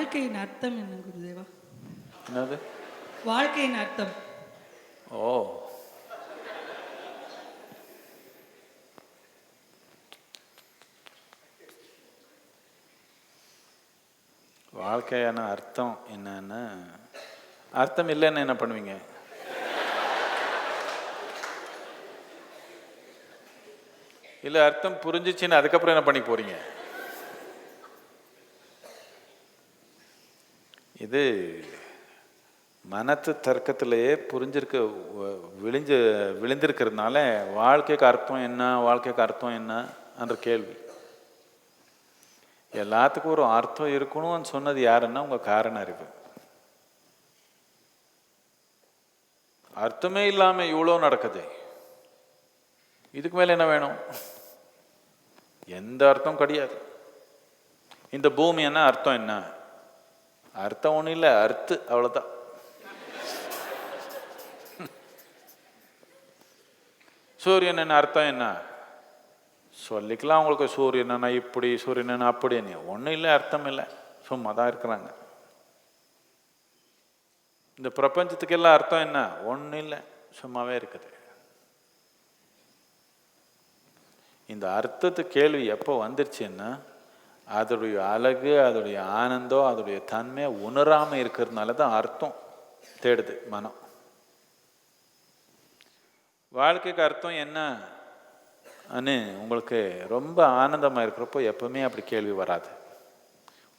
வாழ்க்கையின் அர்த்தம் என்ன குருதேவா? என்னது? வாழ்க்கையின் அர்த்தம். ஓ. வாழ்க்கையான அர்த்தம் என்னன்னா அர்த்தம் இல்லைன்னு என்ன பண்ணுவீங்க? இல்லை அர்த்தம் புரிஞ்சிச்சுன்னு அதுக்கப்புறம் என்ன பண்ணி போறீங்க? இது மனத்து தர்க்கத்திலேயே புரிஞ்சிருக்க வ- விழிஞ்சு விழுந்திருக்கிறதுனால வாழ்க்கைக்கு அர்த்தம் என்ன வாழ்க்கைக்கு அர்த்தம் என்ன என்ற கேள்வி. எல்லாத்துக்கும் ஒரு அர்த்தம் இருக்கணும்னு சொன்னது யாருன்னா உங்க காரண அறிவு அர்த்தமே இல்லாமல் இவ்வளோ நடக்குது. இதுக்கு மேலே என்ன வேணும்? எந்த அர்த்தம் கிடையாது. இந்த பூமி என்ன அர்த்தம் என்ன? அர்த்தம் ஒன்றும் இல்லை அர்த்து அவ்வளோதான் சூரியன் என்ன அர்த்தம் என்ன? சொல்லிக்கலாம் உங்களுக்கு சூரியன் இப்படி சூரியன் அப்படின்னு. ஒன்றும் இல்லை அர்த்தம் இல்லை. சும்மா தான் இருக்கிறாங்க. இந்த பிரபஞ்சத்துக்கு எல்லாம் அர்த்தம் என்ன? ஒன்றும் இல்லை சும்மாவே இருக்குது. இந்த அர்த்தத்து கேள்வி எப்போ வந்துருச்சுன்னா அதோடைய அழகு அதோடைய ஆனந்தம் அதோடைய தன்மை உணராமல் இருக்கிறதுனால தான் அர்த்தம் தேடுது மனம். வாழ்க்கைக்கு அர்த்தம் என்ன அனு உங்களுக்கு ரொம்ப ஆனந்தமாக இருக்கிறப்போ எப்பவுமே அப்படி கேள்வி வராது.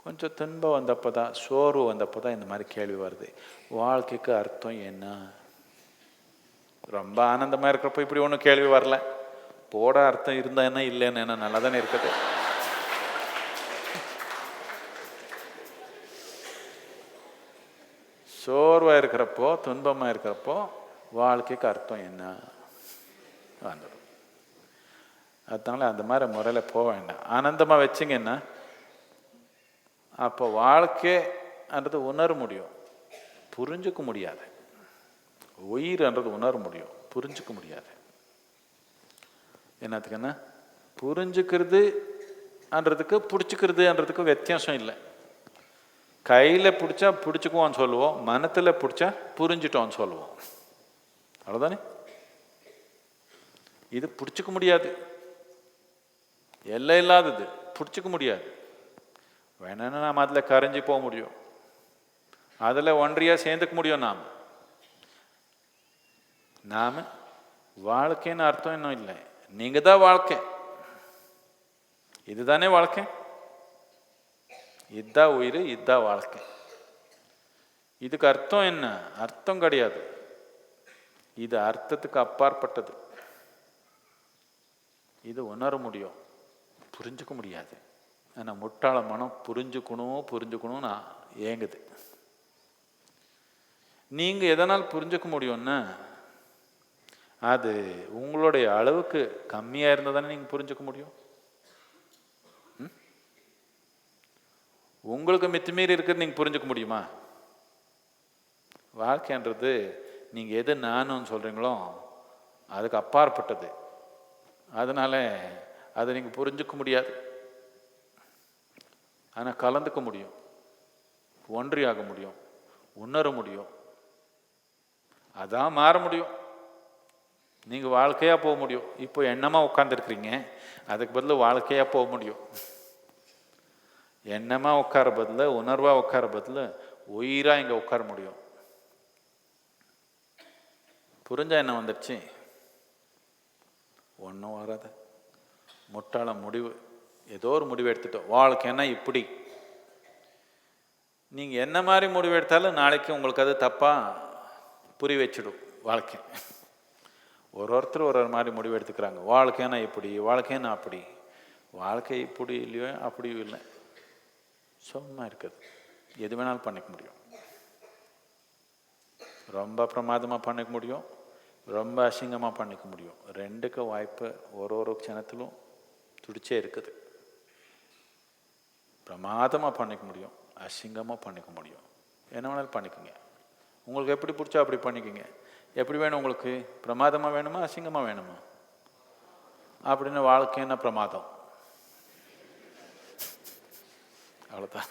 கொஞ்சம் துன்பம் வந்தப்போ தான் சோர்வு வந்தப்போ தான் இந்த மாதிரி கேள்வி வருது. வாழ்க்கைக்கு அர்த்தம் என்ன? ரொம்ப ஆனந்தமாக இருக்கிறப்போ இப்படி ஒன்றும் கேள்வி வரல. போட அர்த்தம் இருந்தா என்ன இல்லைன்னு என்ன? நல்லா தானே இருக்குது. சோர்வாக இருக்கிறப்போ துன்பமாக இருக்கிறப்போ வாழ்க்கைக்கு அர்த்தம் என்ன? வந்துடும் அதனால அந்த மாதிரி முறையில் போக வேண்டாம். ஆனந்தமாக வச்சிங்கன்னா அப்போ வாழ்க்கைன்றது உணர முடியும். புரிஞ்சுக்க முடியாது. உயிர்ன்றது உணர முடியும். புரிஞ்சுக்க முடியாது. என்னத்துக்குன்னா புரிஞ்சுக்கிறதுன்றதுக்கு பிடிச்சிக்கிறதுன்றதுக்கு வித்தியாசம் இல்லை. கையில் பிடிச்சா பிடிச்சிக்குவோன்னு சொல்லுவோம் மனத்தில் பிடிச்சா புரிஞ்சிட்டோம்னு சொல்லுவோம். அவ்வளோதானே இது பிடிச்சிக்க முடியாது. எல்லை இல்லாதது. பிடிச்சிக்க முடியாது. வேணும்னா நாம் அதில் கரைஞ்சி போக முடியும். அதில் ஒன்றியாக சேர்ந்துக்க முடியும் நாம். நாம் வாழ்க்கைன்னு அர்த்தம் இன்னும் இல்லை. நீங்கள் தான் வாழ்க்கை. இதுதானே வாழ்க்கை? இதுதான் உயிர் இதுதான் வாழ்க்கை. இதுக்கு அர்த்தம் என்ன? அர்த்தம் கிடையாது. இது அர்த்தத்துக்கு அப்பாற்பட்டது. இது உணர முடியும். புரிஞ்சுக்க முடியாது. ஆனால் முட்டாள மனம் புரிஞ்சுக்கணும் புரிஞ்சுக்கணும்னு ஏங்குது. நீங்கள் எதனால் புரிஞ்சுக்க முடியும்னா அது உங்களுடைய அளவுக்கு கம்மியாக இருந்தால் தானே நீங்கள் புரிஞ்சுக்க முடியும். உங்களுக்கு மித்திமீறி இருக்கிறது நீங்கள் புரிஞ்சுக்க முடியுமா? வாழ்க்கைன்றது நீங்கள் எது நானும் சொல்கிறீங்களோ அதுக்கு அப்பாற்பட்டது. அதனால அதை நீங்கள் புரிஞ்சுக்க முடியாது. ஆனால் கலந்துக்க முடியும். ஒன்றியாக முடியும். உணர முடியும். அதான் மாற முடியும். நீங்கள் வாழ்க்கையாக போக முடியும். இப்போ எண்ணமாக உட்காந்துருக்குறீங்க அதுக்கு பதில் வாழ்க்கையாக போக முடியும். எண்ணமாக உட்கார பதில்? உணர்வாக உட்கார பதில்? உயிராக இங்கே உட்கார முடியும். புரிஞ்சா என்ன வந்துடுச்சு ஒன்றும் வராது. முட்டாள முடிவு. ஏதோ ஒரு முடிவு எடுத்துட்டோம். வாழ்க்கைன்னா இப்படி? நீங்கள் என்ன மாதிரி முடிவு எடுத்தாலும் நாளைக்கு உங்களுக்கு அது தப்பாக புரி வச்சிடும் வாழ்க்கை. ஒரு ஒருத்தர் ஒரு ஒரு மாதிரி முடிவு எடுத்துக்கிறாங்க. வாழ்க்கைன்னா இப்படி? வாழ்க்கைன்னா அப்படி? வாழ்க்கை இப்படி இல்லையோ? அப்படியும் இல்லை. சும்மா இருக்குது. எது வேணாலும் பண்ணிக்க முடியும். ரொம்ப பிரமாதமாக பண்ணிக்க முடியும். ரொம்ப அசிங்கமாக பண்ணிக்க முடியும். ரெண்டுக்கு வாய்ப்பு ஒரு ஒரு க்ஷணத்திலும் துடிச்சே இருக்குது. பிரமாதமாக பண்ணிக்க முடியும். அசிங்கமாக பண்ணிக்க முடியும். என்ன வேணாலும் பண்ணிக்கோங்க. உங்களுக்கு எப்படி பிடிச்சா அப்படி பண்ணிக்கோங்க. எப்படி வேணும் உங்களுக்கு? பிரமாதமாக வேணுமா? அசிங்கமாக வேணுமா? அப்படின்னு வாழ்க்கை என்ன பிரமாதம்? அவ்வளோதான்